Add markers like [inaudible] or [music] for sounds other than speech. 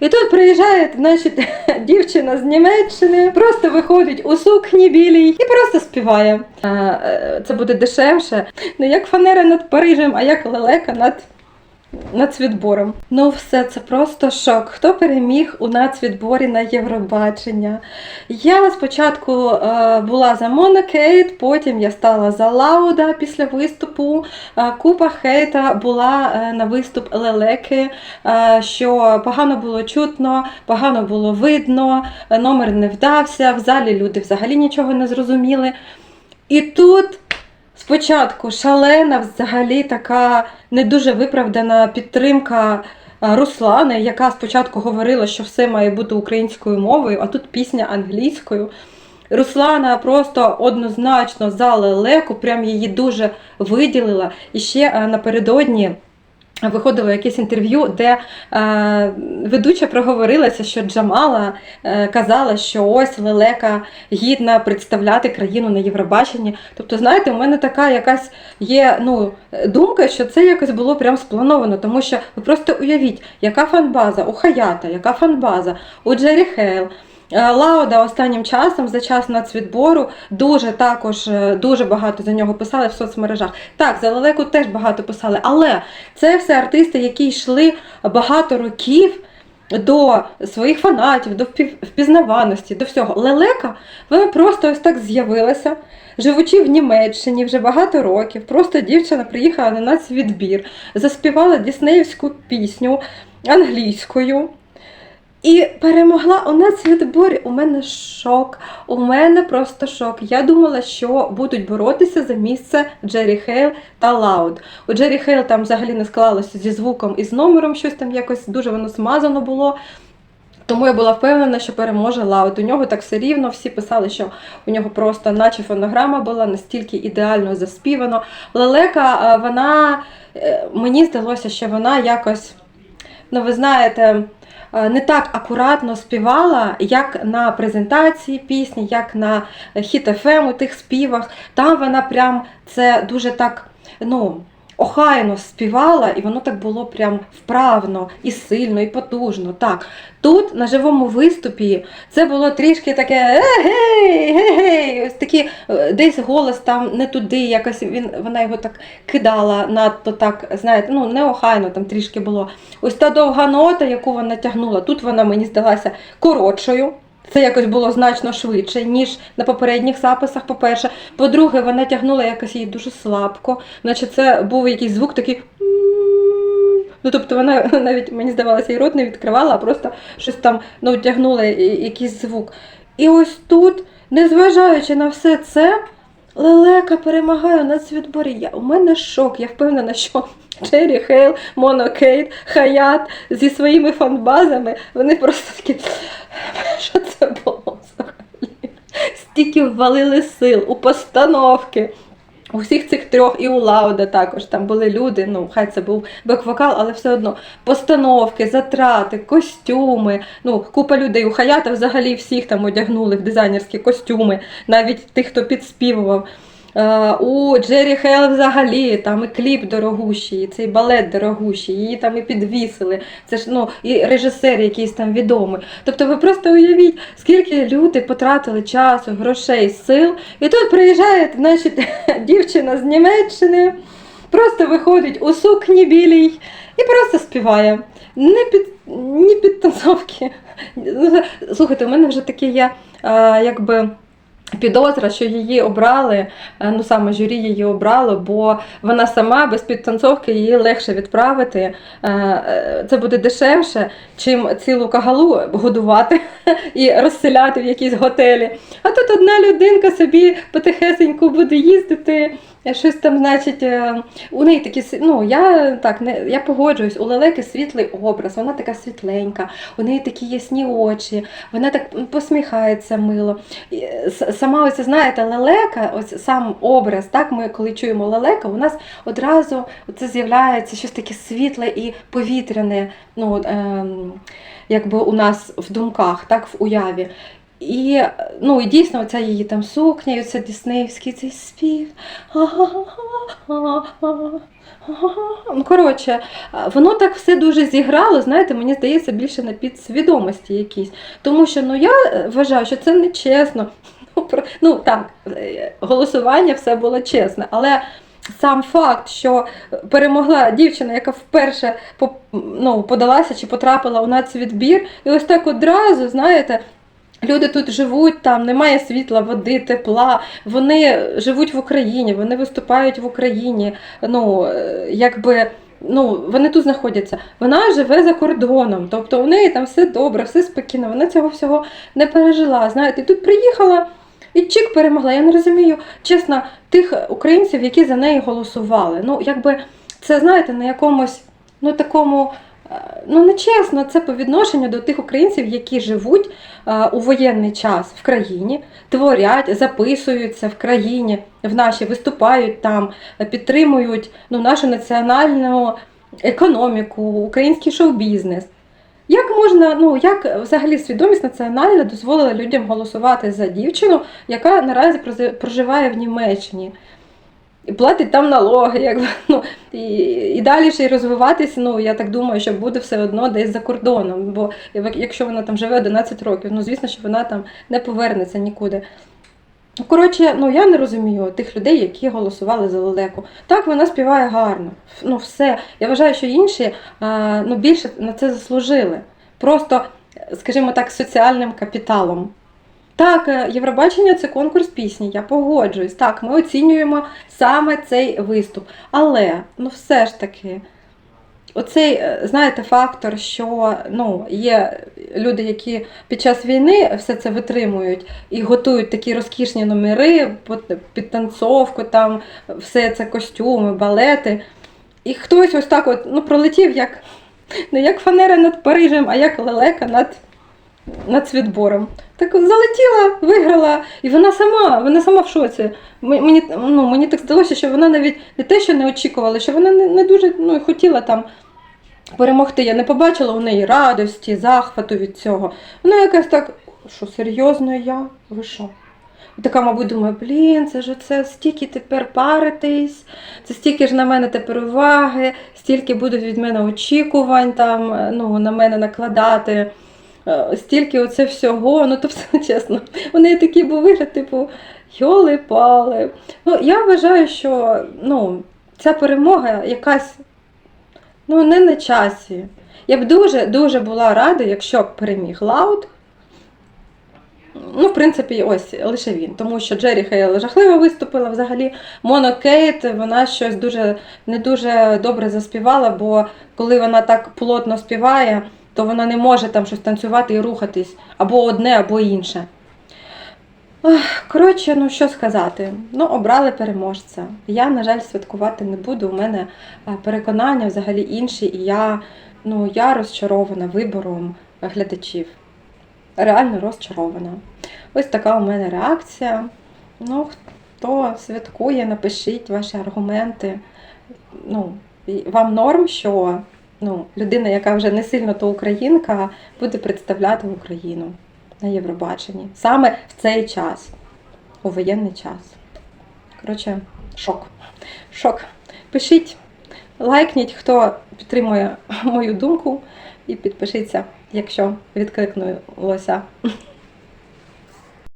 І тут приїжджає значить, [laughs] дівчина з Німеччини, просто виходить у сукні білій і просто співає. Е, Це буде дешевше. Не як фанера над Парижем, а як лелека над. Нацвідбором. Ну, все, це просто шок. Хто переміг у нацвідборі на Євробачення? Я спочатку е, була за Мона Кейт, потім я стала за Лауда після виступу. Е, купа хейта була е, на виступ Лелеки, е, що погано було чутно, погано було видно, е, номер не вдався, в залі люди взагалі нічого не зрозуміли. І тут спочатку шалена, взагалі така не дуже виправдана підтримка е, Руслани, яка спочатку говорила, що все має бути українською мовою, а тут пісня англійською. Руслана просто однозначно за лелеку, прям її дуже виділила. І ще е, напередодні. Виходило якесь інтерв'ю, де е, ведуча проговорилася, що Джамала е, казала, що ось лелека гідна представляти країну на Євробаченні. Тобто, знаєте, у мене така якась є ну, думка, що це якось було прям сплановано, тому що ви просто уявіть, яка фанбаза у Хаята, яка фанбаза у Джері Хейл. Е, Лауда останнім часом за час нацвідбору дуже також е, дуже багато за нього писали в соцмережах. Так, за лелеку теж багато писали, але це все артисти, які йшли багато років до своїх фанатів, до впізнаваності, до всього. Лелека, вона просто ось так з'явилася. Живучи в Німеччині вже багато років, просто дівчина приїхала на нацвідбір, заспівала діснеївську пісню англійською. І перемогла у нацвідборі. У мене шок. У мене просто шок. Я думала, що будуть боротися за місце Джері Хейл та Лауд. У Джері Хейл там взагалі не склалося зі звуком і з номером, щось там якось дуже воно смазано було. Тому я була впевнена, що переможе Лауд. У нього так все рівно. Всі писали, що у нього просто наче фонограма була настільки ідеально заспівано. Лелека, е, вона е, мені здалося, що вона якось, ну ви знаєте, не так акуратно співала, як на презентації пісні, як на хіт-ФМ у тих співах. Там вона прям це дуже так, ну. Охайно співала, і воно так було прям вправно і сильно, і потужно. Так, тут на живому виступі це було трішки таке гей, гей, ось такі е, десь голос там не туди, якось він вона його так кидала надто так, знаєте, ну неохайно там трішки було. Ось та довга нота, яку вона тягнула, тут вона мені здалася коротшою. Це якось було значно швидше, ніж на попередніх записах. По-перше, по-друге, вона тягнула якось її дуже слабко, наче це був якийсь звук такий. Ну, тобто вона [laughs] навіть мені здавалося, і рот не відкривала, а просто щось там ну, тягнула якийсь звук. І ось тут, незважаючи на все це, лелека перемагає на цвітборі. Я, у мене шок. Я впевнена, що Джері Хейл, Моно Кейт, Хаят зі своїми фанбазами, вони просто такі. Що це було взагалі? Стільки ввалили сил у постановки. У всіх цих трьох і у Лауда також там були люди. Ну, хай це був бек-вокал, але все одно постановки, затрати, костюми. Ну, купа людей. У Хаята взагалі всіх там одягнули в дизайнерські костюми, навіть тих, хто підспівував. Е, У Джері Хейл взагалі там і кліп дорогущий, і цей балет дорогущий, її там і підвісили. Це ж ну і режисер якийсь там відомий. Тобто ви просто уявіть, скільки люди потратили часу, грошей, сил, і тут приїжджає значить, [laughs] дівчина з Німеччини, просто виходить у сукні білій і просто співає. Не під ні під танцовки. Ну, [laughs] Слухайте, у мене вже таке є е, якби. Підозра, що її обрали, е, ну саме журі її обрало, бо вона сама без підтанцовки її легше відправити. Е, е, Це буде дешевше, чим цілу кагалу годувати [laughs] і розселяти в якісь готелі. А тут одна людинка собі потихесеньку буде їздити. Е, Щось там, значить, е, у неї такі ну я так не я погоджуюсь, у лелеки світлий образ, вона така світленька, у неї такі ясні очі, вона так посміхається мило. І, е, Сама ось знаєте, лелека, ось сам образ, так ми коли чуємо лелека, у нас одразу це з'являється щось таке світле і повітряне, ну ем, якби у нас в думках, так в уяві. І, ну, і дійсно, оця її там сукня, і оце Діснеївський цей спів. Ну, коротше, воно так все дуже зіграло, знаєте, мені здається, більше на підсвідомості якійсь. Тому що ну, я вважаю, що це не чесно. Ну, Ну так, голосування все було чесне, але сам факт, що перемогла дівчина, яка вперше ну, подалася чи потрапила у нацвідбір, і ось так одразу, знаєте. Люди тут живуть, там немає світла, води, тепла. Вони живуть в Україні, вони виступають в Україні. Ну, е, якби, ну, вони тут знаходяться. Вона живе за кордоном, тобто у неї там все добре, все спокійно. Вона цього всього не пережила. Знаєте, тут приїхала і чик перемогла. Я не розумію, чесно, тих українців, які за неї голосували. Ну, якби це, знаєте, на якомусь ну, такому. Е, Ну, нечесно, це по відношенню до тих українців, які живуть е, у воєнний час в країні, творять, записуються в країні, в нашій, виступають там, підтримують ну, нашу національну економіку, український шоу-бізнес. Як можна, ну як взагалі свідомість національна дозволила людям голосувати за дівчину, яка наразі проживає в Німеччині? І платить там налоги, якби, ну, і, і далі ще й розвиватися, ну я так думаю, що буде все одно десь за кордоном. Бо якщо вона там живе 11 років, ну звісно, що вона там не повернеться нікуди. Коротше, ну я не розумію тих людей, які голосували за лелеку. Так, вона співає гарно. Ну, все. Я вважаю, що інші ну, більше на це заслужили. Просто, скажімо так, соціальним капіталом. Так, е, Євробачення це конкурс пісні, я погоджуюсь. Так, ми оцінюємо саме цей виступ. Але ну все ж таки, оцей, е, знаєте, фактор, що ну, є люди, які під час війни все це витримують і готують такі розкішні номери під- під там все це костюми, балети. І хтось ось так от ну, пролетів як, не як фанера над Парижем, а як лелека над, над Світбором. Так залетіла, виграла, і вона сама, вона сама в шоці. Мені, ну, мені так здалося, що вона навіть не те, що не очікувала, що вона не, не дуже ну, хотіла там перемогти. Я не побачила у неї радості, захвату від цього. Вона якась так, що серйозно я? Ви що? Така, мабуть, думає, блін, це ж це стільки тепер паритись, це стільки ж на мене тепер уваги, стільки будуть від мене очікувань там, ну, на мене накладати, стільки оце всього. Ну, тобто, [laughs] чесно, у неї такий був вигляд, типу, йоли-пали. Ну, я вважаю, що ну, ця перемога якась ну, не на часі. Я б дуже-дуже була рада, якщо б переміг Лаут. Ну, в принципі, ось лише він, тому що Джері Хейл жахливо виступила взагалі. Моно Кейт, вона щось дуже не дуже добре заспівала, бо коли вона так плотно співає, то вона не може там щось танцювати і рухатись або одне, або інше. Коротше, ну що сказати, ну обрали переможця. Я, на жаль, святкувати не буду. У мене е, переконання взагалі інші, і я, ну, я розчарована вибором глядачів. Реально розчарована. Ось така у мене реакція. Ну, хто святкує, напишіть ваші аргументи. Ну, вам норм, що ну, людина, яка вже не сильно то українка, буде представляти Україну на Євробаченні. Саме в цей час, у воєнний час. Коротше, шок. Шок. Пишіть, лайкніть, хто підтримує мою думку, і підпишіться, якщо відкликнулося.